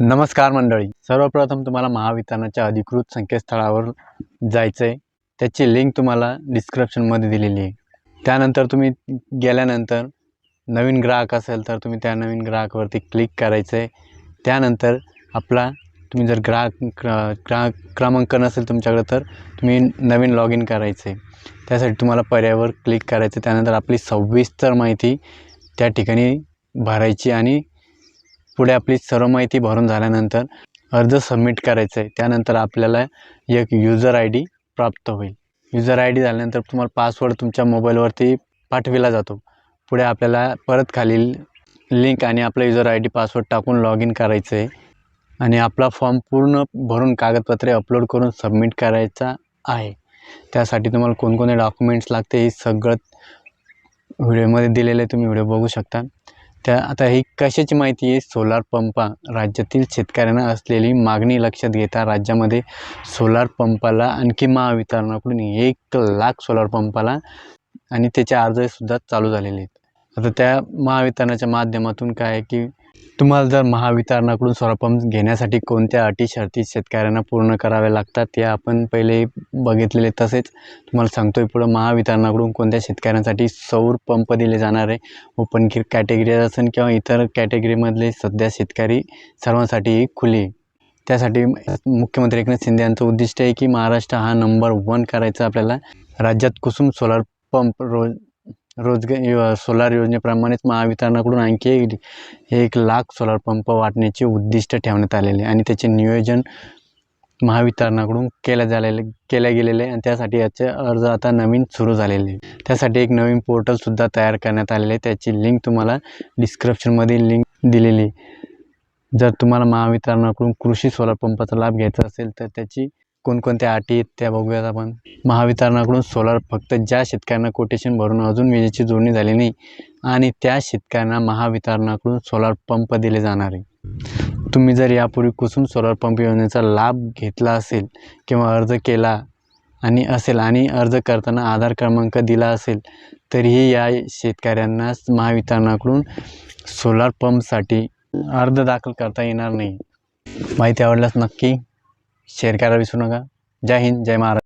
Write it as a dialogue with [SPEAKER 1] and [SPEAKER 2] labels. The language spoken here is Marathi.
[SPEAKER 1] नमस्कार मंडळी. सर्वप्रथम तुम्हाला महावितरणाच्या अधिकृत संकेतस्थळावर जायचं आहे त्याची लिंक तुम्हाला डिस्क्रिप्शनमध्ये दिलेली आहे. त्यानंतर तुम्ही गेल्यानंतर नवीन ग्राहक असेल तर तुम्ही त्या नवीन ग्राहकवरती क्लिक करायचं आहे त्यानंतर आपला तुम्ही जर ग्राहक ग्राहक क्रमांक नसेल तुमच्याकडे तर तुम्ही नवीन लॉग इन करायचं आहे त्यासाठी तुम्हाला पर्यायावर क्लिक करायचं त्यानंतर आपली सविस्तर माहिती त्या ठिकाणी भरायची आणि पुढे आपली सर्व माहिती भरून झाल्यानंतर अर्ज सबमिट करायचा. आहे त्यानंतर आपल्याला एक युजर आय डी प्राप्त होईल. युजर आय डी झाल्यानंतर तुम्हाला पासवर्ड तुमच्या मोबाईलवरती पाठविला जातो. पुढे आपल्याला परत खालील लिंक आणि आपला युजर आय डी पासवर्ड टाकून लॉग इन करायचं. आहे आणि आपला फॉर्म पूर्ण भरून कागदपत्रे अपलोड करून सबमिट करायचा आहे. त्यासाठी तुम्हाला कोणकोणते डॉक्युमेंट्स लागते हे सगळं व्हिडिओमध्ये दिलेले तुम्ही व्हिडिओ बघू शकता. त्या आता ही कशाची माहिती आहे? सोलार पंपा राज्यातील शेतकऱ्यांना असलेली मागणी लक्षात घेता राज्यामध्ये सोलार पंपाला आणखी महावितरणाकडून एक लाख सोलार पंपाला आणि त्याचे अर्जसुद्धा चालू झालेले आहेत. आता त्या महावितरणाच्या माध्यमातून काय आहे की तुम्हाला जर महावितरणाकडून सोलार पंप घेण्यासाठी कोणत्या अटी शर्ती शेतकऱ्यांना पूर्ण कराव्या लागतात ते आपण पहिले बघितलेले तसेच. तुम्हाला सांगतो आहे पुढं महावितरणाकडून कोणत्या शेतकऱ्यांसाठी सौर पंप दिले जाणार आहे? ओपन की कॅटेगरी असेल किंवा इतर कॅटेगरीमधले सध्या शेतकरी सर्वांसाठी खुली त्यासाठी मुख्यमंत्री एकनाथ शिंदे यांचं उद्दिष्ट आहे की महाराष्ट्र हा नंबर वन करायचा आपल्याला. राज्यात कुसुम सोलार पंप रोज रोजगार सोलार योजनेप्रमाणेच महावितरणाकडून आणखी एक एक लाख सोलार पंप वाटण्याचे उद्दिष्ट ठेवण्यात आलेले आहे आणि त्याचे नियोजन महावितरणाकडून केल्या झालेले केल्या गेलेले आहे आणि त्यासाठी याचे अर्ज आता नवीन सुरू झालेले. आहे त्यासाठी एक नवीन पोर्टलसुद्धा तयार करण्यात आलेले. आहे त्याची लिंक तुम्हाला डिस्क्रिप्शनमध्ये लिंक दिलेली. जर तुम्हाला महावितरणाकडून कृषी सोलार पंपाचा लाभ घ्यायचा असेल तर त्याची कोणकोणत्या अटी आहेत त्या बघूयात आपण. महावितरणाकडून सोलार फक्त ज्या शेतकऱ्यांना कोटेशन भरून अजून विजेची जोडणी झाली नाही आणि त्या शेतकऱ्यांना महावितरणाकडून सोलार पंप दिले जाणार आहे. तुम्ही जर यापूर्वी कुसुम सोलार पंप योजनेचा लाभ घेतला असेल किंवा अर्ज केला आणि असेल आणि अर्ज करताना आधार क्रमांक दिला असेल तरीही या शेतकऱ्यांना महावितरणाकडून सोलार पंपसाठी अर्ज दाखल करता येणार नाही. माहिती आवडल्यास नक्की शेअर करायला विसरू नका. जय हिंद जय महाराष्ट्र.